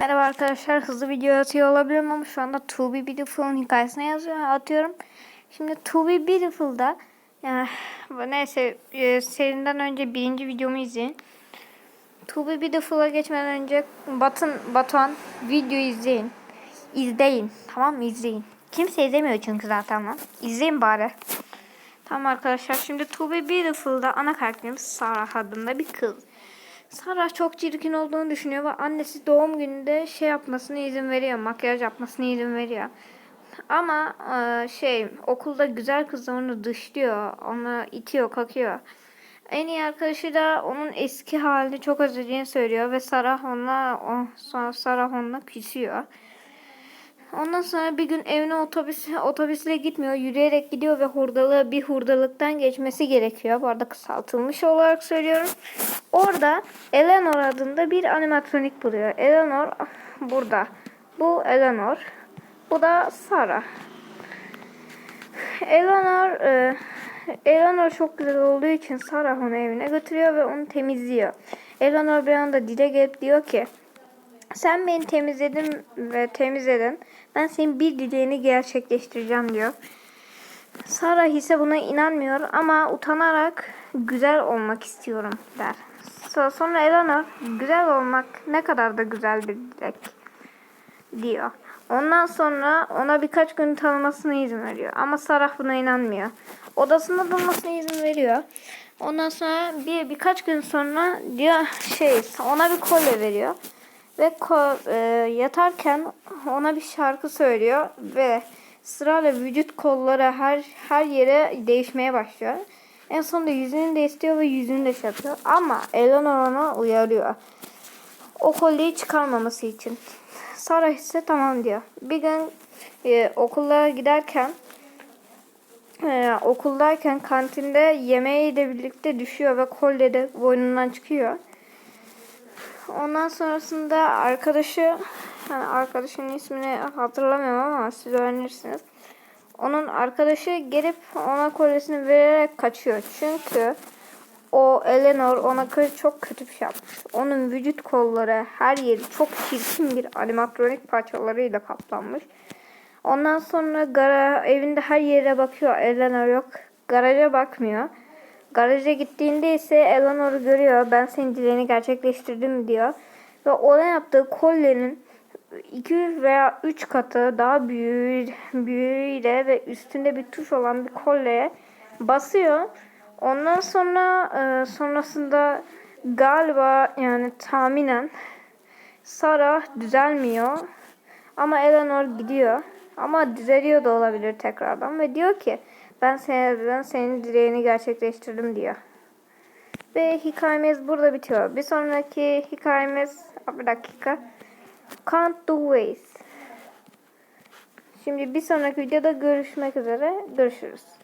Merhaba arkadaşlar hızlı video atıyor olabilirim ama şu anda To Be Beautiful'un hikayesine yazıyor, atıyorum. Şimdi To Be Beautiful'da yani, neyse e, seriden önce birinci videomu izleyin. To Be Beautiful'a geçmeden önce Batın Batuhan video izleyin. İzleyin tamam mı izleyin. Kimse izlemiyor çünkü zaten lan. İzleyin bari. Tamam arkadaşlar şimdi To Be Beautiful'da ana karakterimiz Sarah adında bir kız. Sarah çok çirkin olduğunu düşünüyor ve annesi doğum gününde şey yapmasına izin veriyor. Makyaj yapmasına izin veriyor. Ama e, şey okulda güzel kızlar onu dışlıyor. Onu itiyor, kakıyor. En iyi arkadaşı da onun eski halini çok özlediğini söylüyor ve Sarah onunla o, sonra Sarah onunla küsüyor. Ondan sonra bir gün evine otobüs otobüsle gitmiyor. Yürüyerek gidiyor ve hurdalığı bir hurdalıktan geçmesi gerekiyor. Bu arada kısaltılmış olarak söylüyorum. Orada Eleanor adında bir animatronik buluyor. Eleanor burada. Bu Eleanor. Bu da Sarah. Eleanor e, Eleanor çok güzel olduğu için Sarah onu evine götürüyor ve onu temizliyor. Eleanor bir anda dile gelip diyor ki sen beni temizledin ve temizledin. Ben senin bir dileğini gerçekleştireceğim diyor. Sarah ise buna inanmıyor ama utanarak güzel olmak istiyorum der. Sonra Eleanor güzel olmak ne kadar da güzel bir dilek diyor. Ondan sonra ona birkaç gün tanımasına izin veriyor. Ama Sarah buna inanmıyor. Odasında durmasına izin veriyor. Ondan sonra bir birkaç gün sonra diyor şey ona bir kolye veriyor ve e, yatarken ona bir şarkı söylüyor ve sırayla vücut kolları her her yere değişmeye başlıyor. En sonunda yüzünü de istiyor ve yüzünü de şey. Ama Eleanor ona uyarıyor. O kolyeyi çıkarmaması için. Sarah ise tamam diyor. Bir gün e, okula giderken e, okuldayken kantinde yemeği de birlikte düşüyor ve kolye de boynundan çıkıyor. Ondan sonrasında arkadaşı yani arkadaşının ismini hatırlamıyorum ama siz öğrenirsiniz. Onun arkadaşı gelip ona kolyesini vererek kaçıyor. Çünkü o Eleanor ona çok kötü bir şey yapmış. Onun vücut kolları her yeri çok çirkin bir animatronik parçalarıyla kaplanmış. Ondan sonra gara, evinde her yere bakıyor. Eleanor yok. Garaja bakmıyor. Garaja gittiğinde ise Eleanor'u görüyor. Ben senin dileğini gerçekleştirdim diyor. Ve ona yaptığı kolyenin 2 veya 3 katı daha büyüğü, büyüğüyle ve üstünde bir tuş olan bir kolyeye basıyor. Ondan sonra e, sonrasında galiba yani tahminen Sarah düzelmiyor. Ama Eleanor gidiyor. Ama düzeliyor da olabilir tekrardan ve diyor ki ben seneden senin dileğini gerçekleştirdim diyor. Ve hikayemiz burada bitiyor. Bir sonraki hikayemiz bir dakika. Can't do ways. Şimdi bir sonraki videoda görüşmek üzere. Görüşürüz.